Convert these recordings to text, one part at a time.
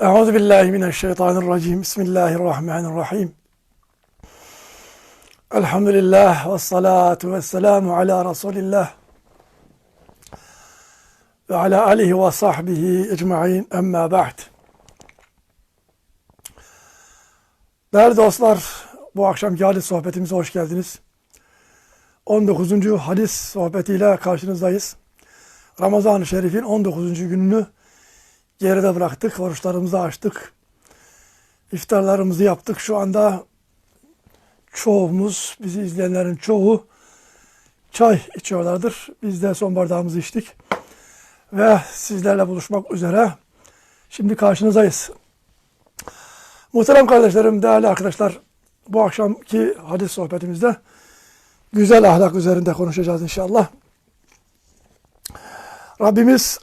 Euzu billahi mineşşeytanirracim. Bismillahirrahmanirrahim. Elhamdülillah ve salatu ve selamu ala Resulillah ve ala alihi ve sahbihi ecma'in emma ba'd. Değerli dostlar, bu akşamki hadis sohbetimize hoş geldiniz. 19. hadis sohbetiyle karşınızdayız. Ramazan-ı Şerif'in 19. gününü geride bıraktık. Oruçlarımızı açtık. İftarlarımızı yaptık. Şu anda çoğumuz, bizi izleyenlerin çoğu çay içiyorlardır. Biz de son bardağımızı içtik. Ve sizlerle buluşmak üzere şimdi karşınızdayız. Muhterem kardeşlerim, değerli arkadaşlar, bu akşamki hadis sohbetimizde güzel ahlak üzerinde konuşacağız inşallah. Rabbimiz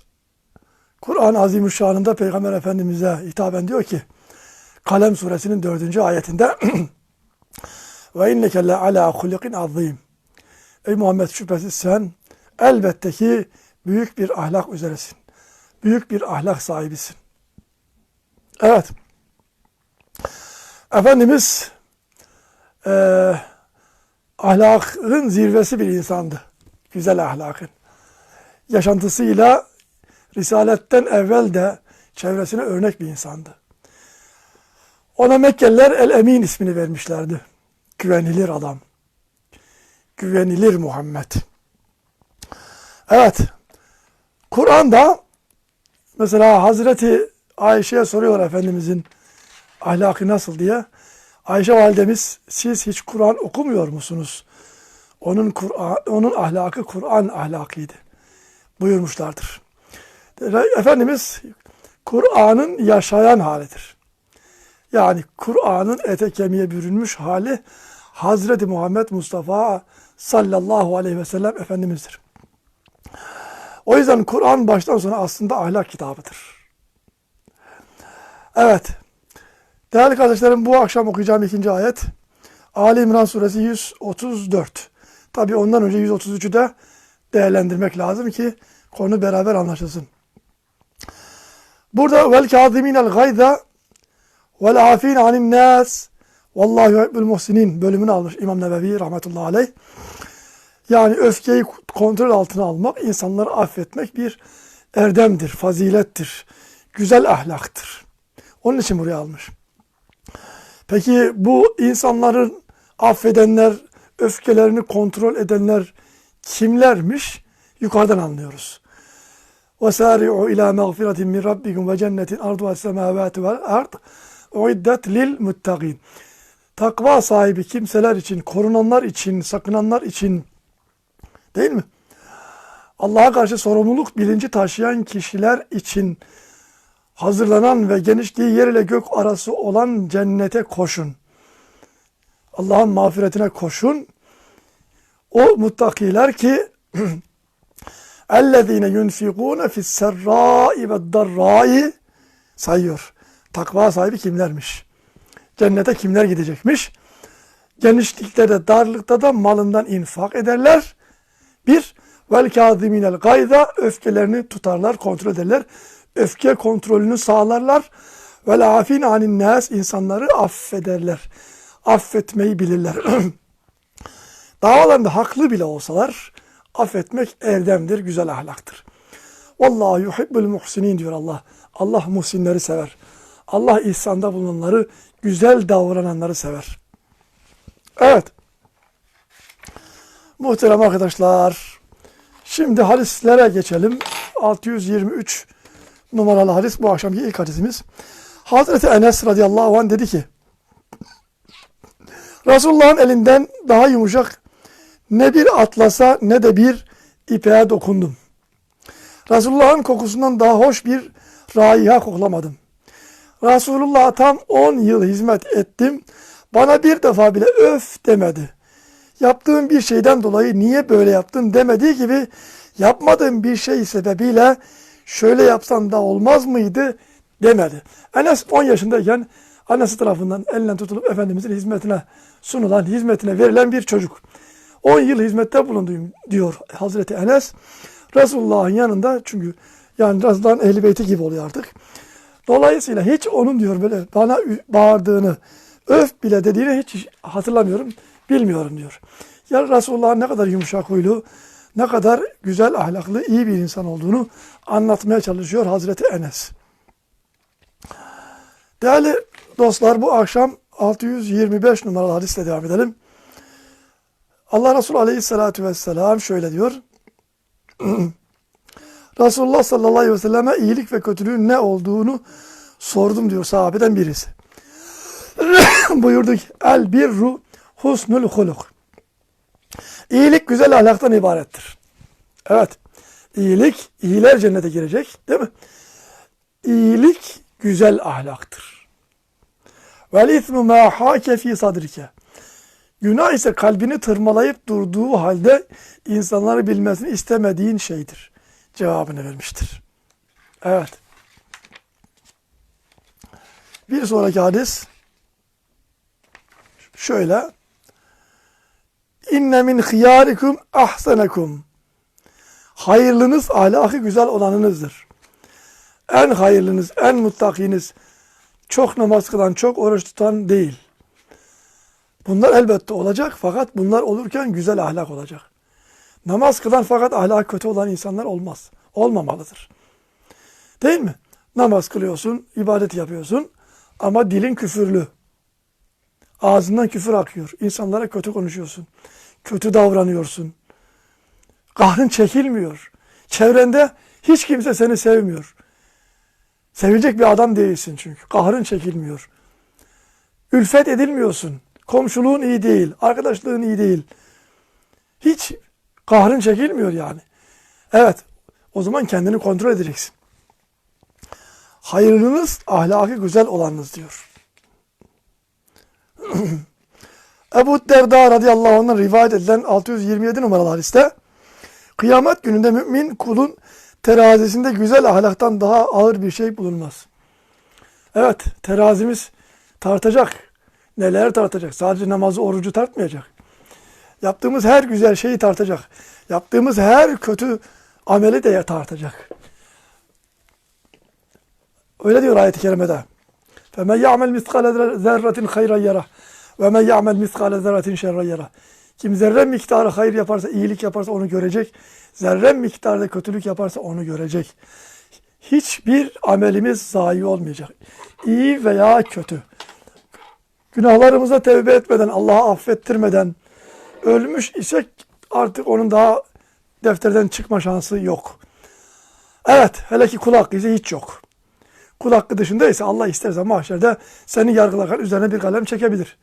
Kur'an-ı Azimüşşan'ında Peygamber Efendimiz'e hitaben diyor ki Kalem suresinin dördüncü ayetinde ve inneke le ala hulikin azim Ey Muhammed şüphesiz sen elbette ki büyük bir ahlak üzeresin. Büyük bir ahlak sahibisin. Evet. Efendimiz e, ahlakın zirvesi bir insandı. Güzel ahlakın. Yaşantısıyla Risaletten evvel de çevresine örnek bir insandı. Ona Mekkeliler El-Emin ismini vermişlerdi. Güvenilir adam. Güvenilir Muhammed. Evet. Kur'an'da mesela Hazreti Ayşe'ye soruyorlar Efendimizin ahlakı nasıl diye. Ayşe validemiz siz hiç Kur'an okumuyor musunuz? Onun Kur'an onun ahlakı Kur'an ahlakıydı. Buyurmuşlardır. Efendimiz Kur'an'ın yaşayan halidir. Yani Kur'an'ın ete kemiğe bürünmüş hali Hazreti Muhammed Mustafa sallallahu aleyhi ve sellem Efendimiz'dir. O yüzden Kur'an baştan sona aslında ahlak kitabıdır. Evet. Değerli kardeşlerim bu akşam okuyacağım ikinci ayet Ali İmran suresi 134. Tabi ondan önce 133'ü de değerlendirmek lazım ki konu beraber anlaşılsın. Burada vel kâzimînel gayza vel afîn anin nâs vallahu yuhibbul muhsinin bölümünü almış İmam Nebevi rahmetullahi aleyh. Yani öfkeyi kontrol altına almak, insanları affetmek bir erdemdir, fazilettir, güzel ahlaktır. Onun için buraya almış. Peki bu insanların affedenler, öfkelerini kontrol edenler kimlermiş? Yukarıdan anlıyoruz. وَسَارِعُوا اِلَى مَغْفِرَةٍ مِنْ رَبِّكُمْ وَجَنَّةٍ اَرْضُهَا السَّمَاوَاتُ وَالْاَرْضِ اُعِدَّتْ لِلْمُتَّقِينَ Takva sahibi kimseler için, korunanlar için, sakınanlar için değil mi? Allah'a karşı sorumluluk bilinci taşıyan kişiler için hazırlanan ve genişliği yer ile gök arası olan cennete koşun. Allah'ın mağfiretine koşun. O muttakiler ki اَلَّذ۪ينَ يُنْفِقُونَ فِي السَّرَّاءِ وَالدَّرَّاءِ sayıyor. Takva sahibi kimlermiş? Cennete kimler gidecekmiş? Genişlikte de darlıkta da malından infak ederler. Bir, vel kâziminel gayda öfkelerini tutarlar, kontrol ederler. Öfke kontrolünü sağlarlar. Vel afin anin nas insanları affederler. Affetmeyi bilirler. Davalarında haklı bile olsalar affetmek erdemdir, güzel ahlaktır. Vallahu yuhibbul muhsinin diyor Allah. Allah muhsinleri sever. Allah ihsanda bulunanları, güzel davrananları sever. Evet. Muhterem arkadaşlar. Şimdi hadislere geçelim. 623 numaralı hadis bu akşamki ilk hadisimiz. Hazreti Enes radıyallahu anh dedi ki Resulullah'ın elinden daha yumuşak ne bir atlasa ne de bir ipeğe dokundum. Resulullah'ın kokusundan daha hoş bir raiha koklamadım. Resulullah'a tam 10 yıl hizmet ettim. Bana bir defa bile öf demedi. Yaptığım bir şeyden dolayı niye böyle yaptın demediği gibi yapmadığım bir şey sebebiyle şöyle yapsan da olmaz mıydı demedi. Enes 10 yaşındayken annesi tarafından elinden tutulup Efendimizin hizmetine sunulan, hizmetine verilen bir çocuk. 10 yıl hizmette bulundum diyor Hazreti Enes. Resulullah'ın yanında çünkü yani Resulullah'ın ehli beyti gibi oluyor artık. Dolayısıyla hiç onun diyor böyle bana bağırdığını, öf bile dediğini hiç hatırlamıyorum, bilmiyorum diyor. Ya Resulullah'ın ne kadar yumuşak huylu, ne kadar güzel ahlaklı, iyi bir insan olduğunu anlatmaya çalışıyor Hazreti Enes. Değerli dostlar bu akşam 625 numaralı hadisle devam edelim. Allah Resulü Aleyhisselatü Vesselam şöyle diyor. Resulullah sallallahu aleyhi ve selleme iyilik ve kötülüğün ne olduğunu sordum diyor sahabeden birisi. Buyurdu ki el birru husnul huluk. İyilik güzel ahlaktan ibarettir. Evet. İyilik, iyiler cennete girecek değil mi? İyilik güzel ahlaktır. Vel ismu ma hake fi sadrike. Günah ise kalbini tırmalayıp durduğu halde insanları bilmesini istemediğin şeydir. Cevabını vermiştir. Evet. Bir sonraki hadis şöyle. İnne min hiyarikum ahsenekum. Hayırlınız ahlakı güzel olanınızdır. En hayırlınız, en muttakiniz çok namaz kılan, çok oruç tutan değil. Bunlar elbette olacak fakat bunlar olurken güzel ahlak olacak. Namaz kılan fakat ahlak kötü olan insanlar olmaz. Olmamalıdır. Değil mi? Namaz kılıyorsun, ibadet yapıyorsun ama dilin küfürlü. Ağzından küfür akıyor. İnsanlara kötü konuşuyorsun. Kötü davranıyorsun. Kahrın çekilmiyor. Çevrende hiç kimse seni sevmiyor. Sevecek bir adam değilsin çünkü. Kahrın çekilmiyor. Ülfet edilmiyorsun. Komşuluğun iyi değil. Arkadaşlığın iyi değil. Hiç kahrın çekilmiyor yani. Evet. O zaman kendini kontrol edeceksin. Hayırlınız ahlakı güzel olanınız diyor. Ebu Derda radıyallahu anh'dan rivayet edilen 627 numaralı hadiste kıyamet gününde mümin kulun terazisinde güzel ahlaktan daha ağır bir şey bulunmaz. Evet terazimiz tartacak Neler tartacak? Sadece namazı, orucu tartmayacak. Yaptığımız her güzel şeyi tartacak. Yaptığımız her kötü ameli de tartacak. Öyle diyor ayet-i kerimede. فَمَنْ يَعْمَلْ مِثْقَالَ ذَرَّةٍ خَيْرًا يَرَهُ وَمَنْ يَعْمَلْ مِثْقَالَ ذَرَّةٍ şerran yara. Kim zerre miktarı hayır yaparsa, iyilik yaparsa onu görecek. Zerre miktarda kötülük yaparsa onu görecek. Hiçbir amelimiz zayi olmayacak. İyi veya kötü. Günahlarımıza tevbe etmeden, Allah'a affettirmeden ölmüş isek artık onun daha defterden çıkma şansı yok. Evet, hele ki kul hakkı ise hiç yok. Kul hakkı dışında ise Allah isterse mahşerde seni yargılarken üzerine bir kalem çekebilir.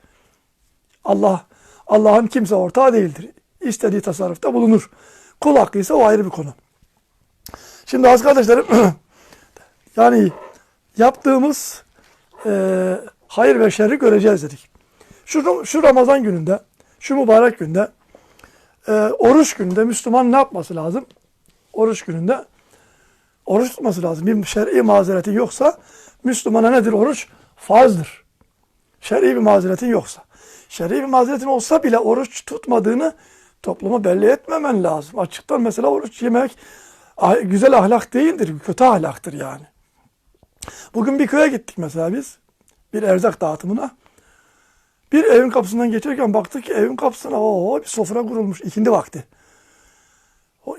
Allah Allah'ın kimse ortağı değildir. İstediği tasarrufta bulunur. Kul hakkı ise o ayrı bir konu. Şimdi az kardeşlerim yani yaptığımız e, hayır ve şerri göreceğiz dedik. Şu, şu Ramazan gününde, şu mübarek günde, e, oruç gününde Müslüman ne yapması lazım? Oruç gününde oruç tutması lazım. Bir şer'i mazereti yoksa Müslümana nedir oruç? Farzdır. Şer'i bir mazeretin yoksa. Şer'i bir mazeretin olsa bile oruç tutmadığını topluma belli etmemen lazım. Açıktan mesela oruç yemek güzel ahlak değildir. Kötü ahlaktır yani. Bugün bir köye gittik mesela biz. Bir erzak dağıtımına. Bir evin kapısından geçerken baktık ki evin kapısına o bir sofra kurulmuş ikindi vakti.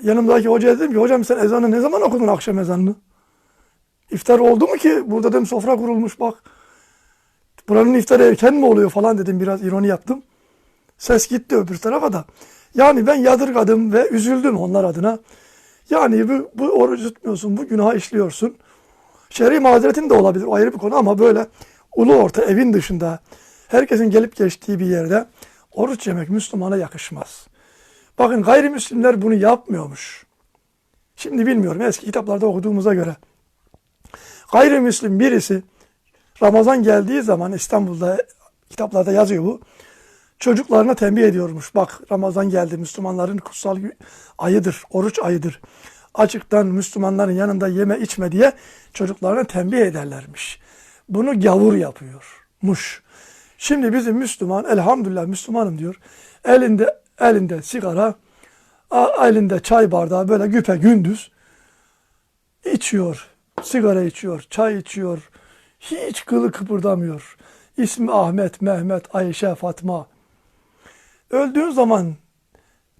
Yanımdaki hocaya dedim ki hocam sen ezanı ne zaman okudun akşam ezanını? İftar oldu mu ki? Burada dedim sofra kurulmuş bak. Buranın iftarı erken mi oluyor falan dedim biraz ironi yaptım. Ses gitti öbür tarafa da. Yani ben yadırgadım ve üzüldüm onlar adına. Yani bu, bu oruç tutmuyorsun, bu günaha işliyorsun. Şer'i mazeretin de olabilir o ayrı bir konu ama böyle ulu orta evin dışında herkesin gelip geçtiği bir yerde oruç yemek Müslümana yakışmaz. Bakın gayrimüslimler bunu yapmıyormuş. Şimdi bilmiyorum eski kitaplarda okuduğumuza göre. Gayrimüslim birisi Ramazan geldiği zaman İstanbul'da kitaplarda yazıyor bu. Çocuklarına tembih ediyormuş. Bak Ramazan geldi Müslümanların kutsal ayıdır, oruç ayıdır. Açıktan Müslümanların yanında yeme içme diye çocuklarına tembih ederlermiş. Bunu gavur yapıyormuş. Şimdi bizim Müslüman elhamdülillah Müslümanım diyor. Elinde elinde sigara, elinde çay bardağı böyle güpe gündüz içiyor. sigara içiyor, çay içiyor. Hiç kılı kıpırdamıyor. İsmi Ahmet, Mehmet, Ayşe, Fatma. Öldüğün zaman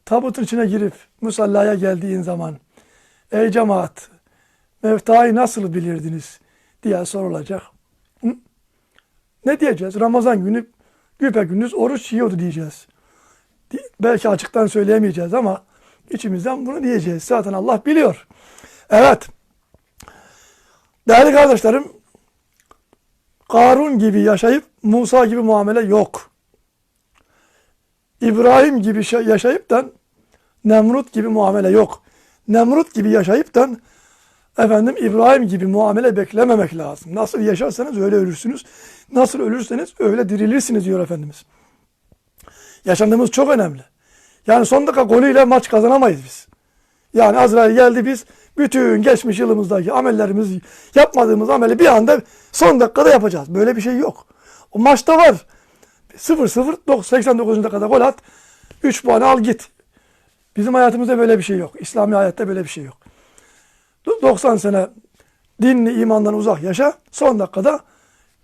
tabutun içine girip musallaya geldiğin zaman ey cemaat meftayı nasıl bilirdiniz diye sorulacak. Ne diyeceğiz? Ramazan günü güpe gündüz oruç yiyordu diyeceğiz. Di- Belki açıktan söyleyemeyeceğiz ama içimizden bunu diyeceğiz. Zaten Allah biliyor. Evet. Değerli kardeşlerim, Karun gibi yaşayıp Musa gibi muamele yok. İbrahim gibi şa- yaşayıp da Nemrut gibi muamele yok. Nemrut gibi yaşayıp da efendim İbrahim gibi muamele beklememek lazım. Nasıl yaşarsanız öyle ölürsünüz. Nasıl ölürseniz öyle dirilirsiniz diyor Efendimiz. Yaşandığımız çok önemli. Yani son dakika golüyle maç kazanamayız biz. Yani Azrail geldi biz bütün geçmiş yılımızdaki amellerimiz yapmadığımız ameli bir anda son dakikada yapacağız. Böyle bir şey yok. O maçta var. 0-0 89. dakikada gol at. 3 puan al git. Bizim hayatımızda böyle bir şey yok. İslami hayatta böyle bir şey yok. 90 sene dinli imandan uzak yaşa. Son dakikada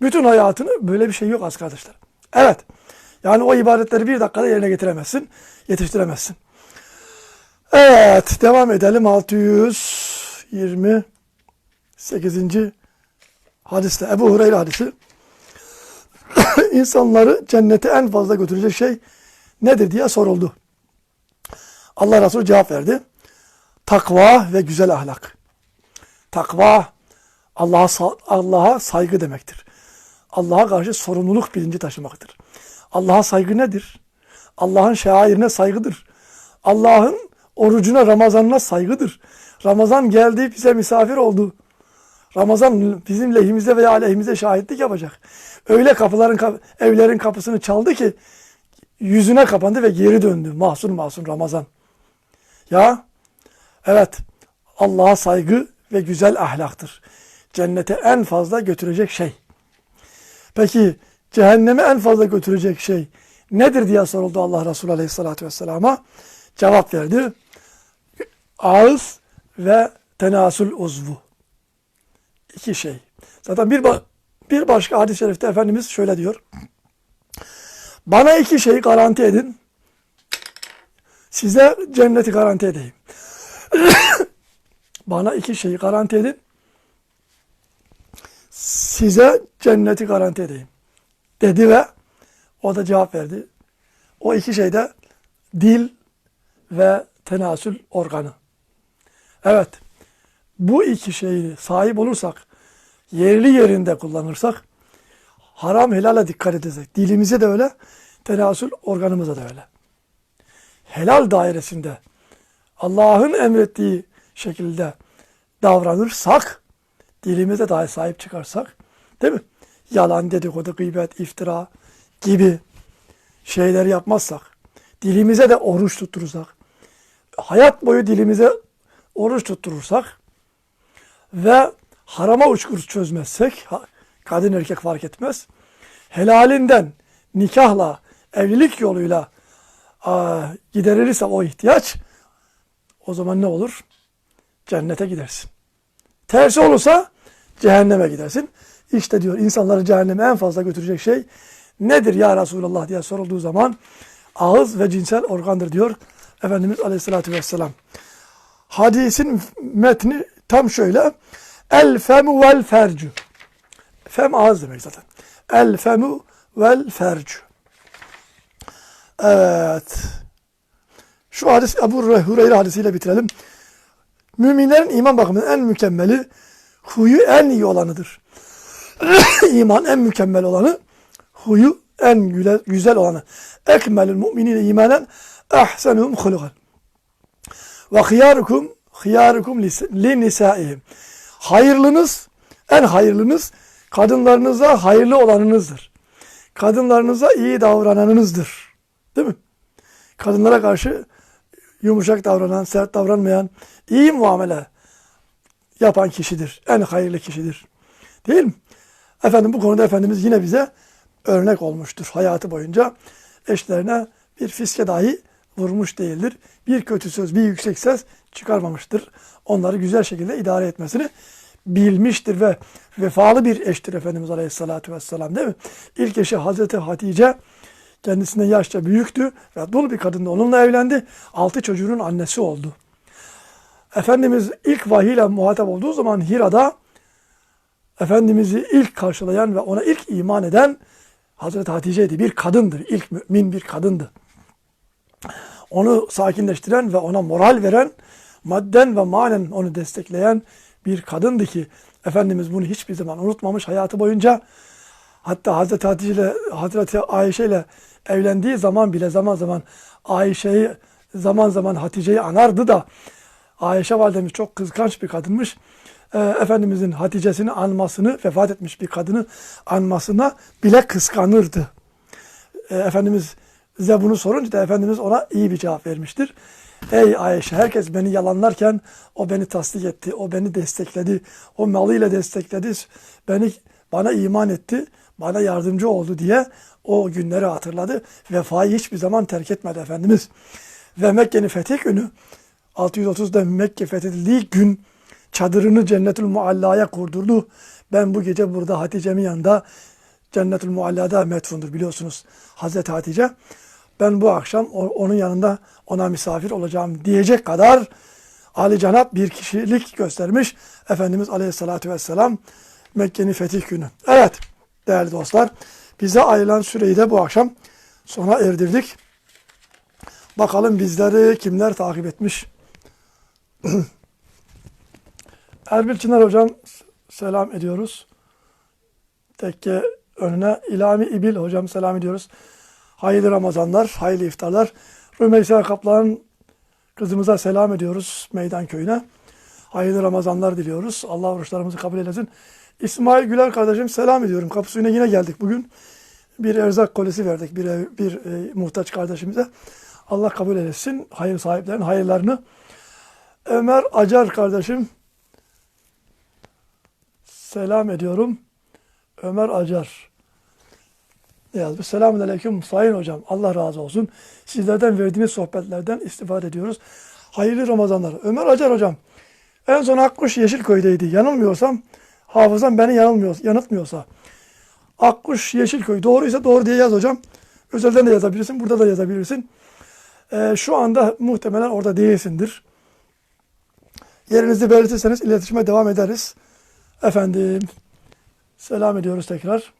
bütün hayatını böyle bir şey yok az kardeşler. Evet. Yani o ibadetleri bir dakikada yerine getiremezsin. Yetiştiremezsin. Evet. Devam edelim. 628. hadiste. Ebu Hureyre hadisi. İnsanları cennete en fazla götürecek şey nedir diye soruldu. Allah Resulü cevap verdi. Takva ve güzel ahlak. Takva Allah'a Allah'a saygı demektir. Allah'a karşı sorumluluk bilinci taşımaktır. Allah'a saygı nedir? Allah'ın şairine saygıdır. Allah'ın orucuna, Ramazanına saygıdır. Ramazan geldi bize misafir oldu. Ramazan bizim lehimize veya aleyhimize şahitlik yapacak. Öyle kapıların kap- evlerin kapısını çaldı ki yüzüne kapandı ve geri döndü. Mahzun mahzun Ramazan. Ya evet Allah'a saygı ve güzel ahlaktır. Cennete en fazla götürecek şey. Peki cehenneme en fazla götürecek şey nedir diye soruldu Allah Resulü Aleyhisselatü Vesselam'a. Cevap verdi. Ağız ve tenasül uzvu. İki şey. Zaten bir, ba- bir başka hadis-i şerifte Efendimiz şöyle diyor. Bana iki şeyi garanti edin. Size cenneti garanti edeyim. Bana iki şeyi garanti edin. Size cenneti garanti edeyim. Dedi ve o da cevap verdi. O iki şey de dil ve tenasül organı. Evet. Bu iki şeyi sahip olursak, yerli yerinde kullanırsak, haram helale dikkat edecek. Dilimize de öyle, tenasül organımıza da öyle. Helal dairesinde Allah'ın emrettiği şekilde davranırsak, dilimize dahi sahip çıkarsak, değil mi? Yalan, dedikodu, gıybet, iftira gibi şeyler yapmazsak, dilimize de oruç tutturursak, hayat boyu dilimize oruç tutturursak ve harama uçkur çözmezsek, kadın erkek fark etmez, helalinden nikahla, evlilik yoluyla aa, giderilirse o ihtiyaç, o zaman ne olur? Cennete gidersin. Tersi olursa cehenneme gidersin. İşte diyor insanları cehenneme en fazla götürecek şey nedir ya Resulallah diye sorulduğu zaman ağız ve cinsel organdır diyor Efendimiz Aleyhisselatü Vesselam. Hadisin metni tam şöyle. El femu vel fercu. Fem ağız demek zaten. El femu vel fercu. Evet. Şu hadis Ebu Hureyre hadisiyle bitirelim. Müminlerin iman bakımından en mükemmeli, huyu en iyi olanıdır. iman en mükemmel olanı, huyu en güle- güzel olanı. Ekmelül mu'minine imanen ahsenuhum hulukan. Ve hıyarukum hıyarukum li nisaihim. Hayırlınız, en hayırlınız kadınlarınıza hayırlı olanınızdır. Kadınlarınıza iyi davrananınızdır. Değil mi? Kadınlara karşı yumuşak davranan, sert davranmayan, iyi muamele yapan kişidir. En hayırlı kişidir. Değil mi? Efendim bu konuda Efendimiz yine bize örnek olmuştur hayatı boyunca. Eşlerine bir fiske dahi vurmuş değildir. Bir kötü söz, bir yüksek ses çıkarmamıştır. Onları güzel şekilde idare etmesini bilmiştir ve vefalı bir eştir Efendimiz Aleyhisselatü Vesselam değil mi? İlk eşi Hazreti Hatice kendisine yaşça büyüktü ve dul bir kadınla onunla evlendi. Altı çocuğunun annesi oldu. Efendimiz ilk vahiyle muhatap olduğu zaman Hira'da Efendimiz'i ilk karşılayan ve ona ilk iman eden Hazreti Hatice'ydi. Bir kadındır. İlk mümin bir kadındı. Onu sakinleştiren ve ona moral veren, madden ve manen onu destekleyen bir kadındı ki Efendimiz bunu hiçbir zaman unutmamış hayatı boyunca. Hatta Hazreti Hatice ile Hazreti Ayşe ile evlendiği zaman bile zaman zaman Ayşe'yi zaman zaman Hatice'yi anardı da Ayşe validemiz çok kıskanç bir kadınmış. Ee, Efendimizin Hatice'sini anmasını, vefat etmiş bir kadını anmasına bile kıskanırdı. Ee, Efendimiz size bunu sorunca da Efendimiz ona iyi bir cevap vermiştir. Ey Ayşe herkes beni yalanlarken o beni tasdik etti, o beni destekledi, o malıyla destekledi, beni bana iman etti, bana yardımcı oldu diye o günleri hatırladı. Vefayı hiçbir zaman terk etmedi Efendimiz. Ve Mekke'nin fetih günü 630'da Mekke fethedildiği gün çadırını Cennetül Mualla'ya kurdurdu. Ben bu gece burada Hatice'min yanında Cennetül Mualla'da metfundur biliyorsunuz Hazreti Hatice. Ben bu akşam onun yanında ona misafir olacağım diyecek kadar Ali Canap bir kişilik göstermiş Efendimiz Aleyhisselatü Vesselam Mekke'nin fetih günü. Evet değerli dostlar bize ayrılan süreyi de bu akşam sona erdirdik. Bakalım bizleri kimler takip etmiş. Erbil Çınar hocam selam ediyoruz. Tekke önüne İlami İbil hocam selam ediyoruz. Hayırlı Ramazanlar, hayırlı iftarlar. Rümeysa Kaplan kızımıza selam ediyoruz Meydan Köyü'ne. Hayırlı Ramazanlar diliyoruz. Allah oruçlarımızı kabul eylesin. İsmail Güler kardeşim selam ediyorum. Kapısına yine geldik bugün. Bir erzak kolisi verdik bir, bir e, muhtaç kardeşimize. Allah kabul eylesin. Hayır sahiplerinin hayırlarını. Ömer Acar kardeşim selam ediyorum. Ömer Acar ne yazmış? Selamun Aleyküm Sayın Hocam. Allah razı olsun. Sizlerden verdiğiniz sohbetlerden istifade ediyoruz. Hayırlı Ramazanlar. Ömer Acar Hocam. En son Akkuş Yeşilköy'deydi. Yanılmıyorsam, hafızam beni yanılmıyor, yanıltmıyorsa. Akkuş Yeşilköy. Doğruysa doğru diye yaz hocam. Özelden de yazabilirsin. Burada da yazabilirsin. Ee, şu anda muhtemelen orada değilsindir. Yerinizi belirtirseniz iletişime devam ederiz. Efendim, selam ediyoruz tekrar.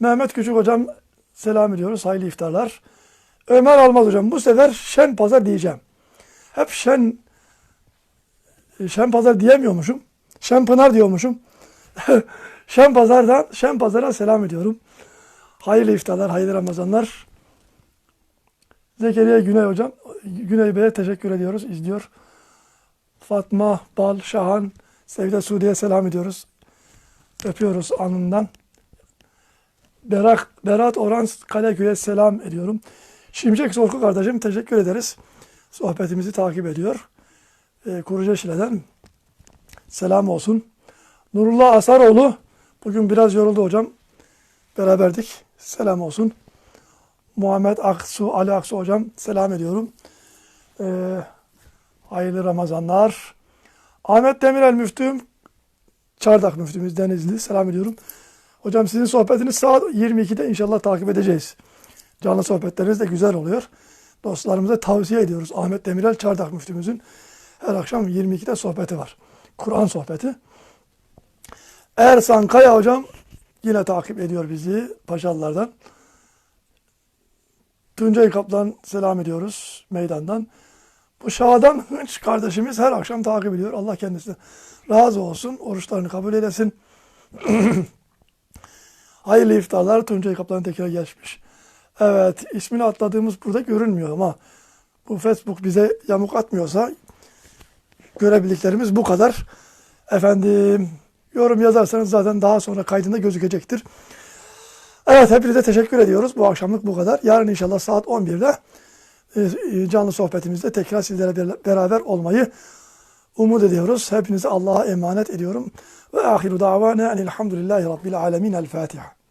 Mehmet Küçük hocam selam ediyoruz. Hayırlı iftarlar. Ömer Almaz hocam bu sefer şen pazar diyeceğim. Hep şen şen pazar diyemiyormuşum. Şen pınar diyormuşum. şen pazardan şen pazara selam ediyorum. Hayırlı iftarlar, hayırlı Ramazanlar. Zekeriya Güney hocam, Güney Bey'e teşekkür ediyoruz. izliyor. Fatma Bal Şahan, Sevde Suudi'ye selam ediyoruz. Öpüyoruz anından. Berak, Berat Orhan Kaleköy'e selam ediyorum. Şimşek Sorku kardeşim teşekkür ederiz. Sohbetimizi takip ediyor. E, Kuruca Şile'den selam olsun. Nurullah Asaroğlu bugün biraz yoruldu hocam. Beraberdik. Selam olsun. Muhammed Aksu, Ali Aksu hocam selam ediyorum. E, hayırlı Ramazanlar. Ahmet Demirel müftüm, Çardak müftümüz Denizli selam ediyorum. Hocam sizin sohbetiniz saat 22'de inşallah takip edeceğiz. Canlı sohbetleriniz de güzel oluyor. Dostlarımıza tavsiye ediyoruz. Ahmet Demirel Çardak müftümüzün her akşam 22'de sohbeti var. Kur'an sohbeti. Ersan Kaya hocam yine takip ediyor bizi Paşalılardan. Tuncay Kaplan selam ediyoruz meydandan. Bu Şadan Hınç kardeşimiz her akşam takip ediyor. Allah kendisine razı olsun. Oruçlarını kabul eylesin. Hayırlı iftarlar. Tuncay Kaplan tekrar geçmiş. Evet ismini atladığımız burada görünmüyor ama bu Facebook bize yamuk atmıyorsa görebildiklerimiz bu kadar. Efendim yorum yazarsanız zaten daha sonra kaydında gözükecektir. Evet hepinize teşekkür ediyoruz. Bu akşamlık bu kadar. Yarın inşallah saat 11'de e, canlı sohbetimizde tekrar sizlere beraber olmayı umut ediyoruz. Hepinizi Allah'a emanet ediyorum. Ve ahiru davana enilhamdülillahi rabbil alemin. El Fatiha.